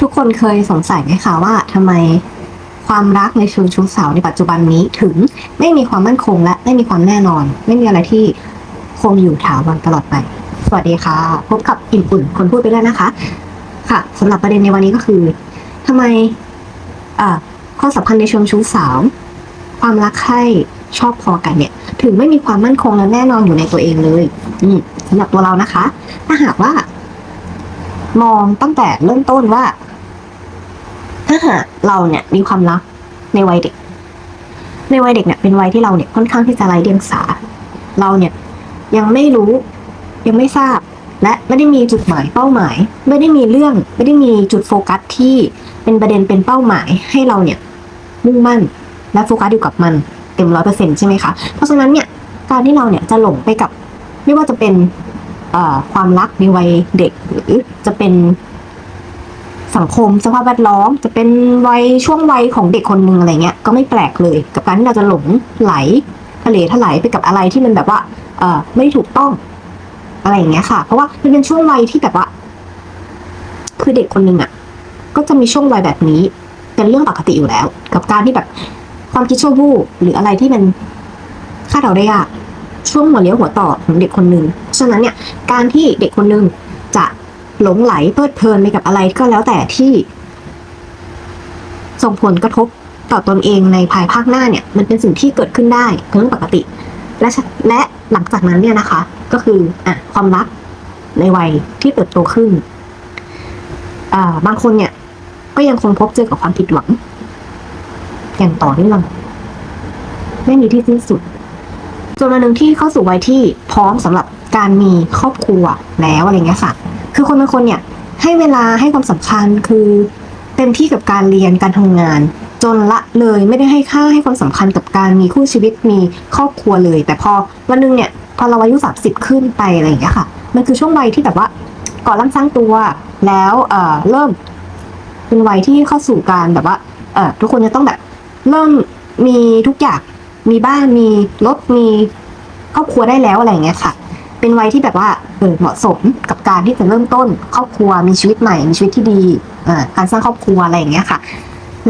ทุกคนเคยสงสัยไหมคะว่าทำไมความรักในชูชูสาวในปัจจุบันนี้ถึงไม่มีความมั่นคงและไม่มีความแน่นอน ไม่มีอะไรที่คงอยู่ถาวรตลอดไป สวัสดีค่ะ พบกับอิ่มอุ่นคนพูดไปแล้วนะคะ ค่ะสำหรับประเด็นในวันนี้ก็คือทำไมความสัมพันธ์ในเชิงชู้สาวความรักใคร่ชอบพอกันเนี่ย ถึงไม่มีความมั่นคงและแน่นอนอยู่ในตัวเองเลยอืสำหรับตัวเรานะคะ ถ้าหากว่า มองตั้งแต่เริ่มต้นว่า ถ้าหากเราเนี่ยมีความรักในวัยเด็ก ในวัยเด็กเนี่ยเป็นวัยที่เราเนี่ยค่อนข้างที่จะไร้เดียงสา เราเนี่ยยังไม่รู้ยังไม่ทราบ และไม่ได้มีจุดหมายเป้าหมาย ไม่ได้มีเรื่อง ไม่ได้มีจุดโฟกัสที่เป็นประเด็นเป็นเป้าหมายให้เราเนี่ยมุ่งมั่นและโฟกัสอยู่กับมันเต็มร้อยเปอร์เซ็นต์ใช่ไหมคะเพราะฉะนั้นเนี่ยการที่เราเนี่ยจะหลงไปกับ ไม่ว่าจะเป็นความรักในวัยเด็กหรือจะเป็น สังคมสภาพแวดล้อม จะเป็นวัยช่วงวัยของเด็กคนหนึ่งอะไรเงี้ยก็ไม่แปลกเลย กับการที่เราจะหลงไหลทะเลถลายไปกับอะไรที่มันแบบว่า เออไม่ถูกต้อง อะไรอย่างเงี้ยค่ะ เพราะว่ามันเป็นช่วงวัยที่แบบว่า คือเด็กคนหนึ่งอะ ก็จะมีช่วงวัยแบบนี้ เป็นเรื่องปกติอยู่แล้ว กับการที่แบบความคิดชั่ววูบหรืออะไรที่มันคาดเดาได้ยากช่วงหัวเลี้ยวหัวต่อของเด็กคนหนึ่งฉะนั้นเนี่ย การที่เด็กคนหนึ่ง หลงไหลเพลิดเพลินไปกับอะไรก็แล้วแต่ที่ ส่งผลกระทบต่อตนเองในภายภาคหน้าเนี่ย มันเป็นสิ่งที่เกิดขึ้นได้เป็นเรื่องปกติ และและหลังจากนั้นเนี่ยนะคะ ก็คืออะความรักในวัยที่เติบโตขึ้นอ่าบางคนเนี่ย ก็ยังคงพบเจอกับความผิดหวัง อย่างต่อเนื่องไม่มีที่สิ้นสุดจนวันหนึ่งที่เข้าสู่วัยที่พร้อมสำหรับการมีครอบครัวแล้วอะไรเงี้ยค่ะ คือคนบางคนเนี่ยให้เวลาให้ความสำคัญคือเต็มที่กับการเรียนการทำงาน จนละเลยไม่ได้ให้ค่าให้ความสำคัญกับการมีคู่ชีวิตมีครอบครัวเลย แต่พอวันหนึงเนี่ยพอเราอายุสามสิบขึ้นไปอะไรอย่างเงี้ยค่ะ มันคือช่วงวัยที่แบบว่าก่อร่างสร้างตัวแล้วเอ่อเริ่ม เป็นวัยที่เข้าสู่การแบบว่าเอ่อทุกคนจะต้องแบบเริ่มมีทุกอย่างมีบ้านมีรถมีครอบครัวได้แล้วอะไรอย่างเงี้ยค่ะ เป็นวัยที่แบบว่าเออเหมาะสมกับการที่จะเริ่มต้นครอบครัวมีชีวิตใหม่มีชีวิตที่ดีการสร้างครอบครัวอะไรอย่างเงี้ยค่ะ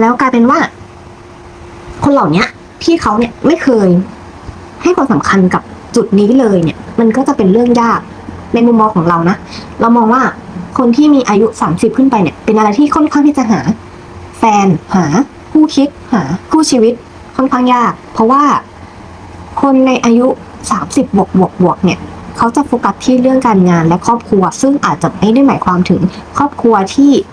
แล้วกลายเป็นว่า คนเหล่าเนี้ยที่เขาเนี่ยไม่เคยให้ความสำคัญกับจุดนี้เลยเนี่ย มันก็จะเป็นเรื่องยากในมุมมองของเรานะเรามองว่าคนที่มีอายุสามสิบขึ้นไปเนี่ย เป็นอะไรที่ค่อนข้างที่จะหา แฟนหาคู่คิดหาคู่ชีวิตค่อนข้างยาก เพราะว่าคนในอายุสามสิบบวกบวกบวกเนี่ย เขาจะโฟกัสที่เรื่องการงานและครอบครัว ซึ่งอาจจะไม่ได้หมายความถึงครอบครัวที่เ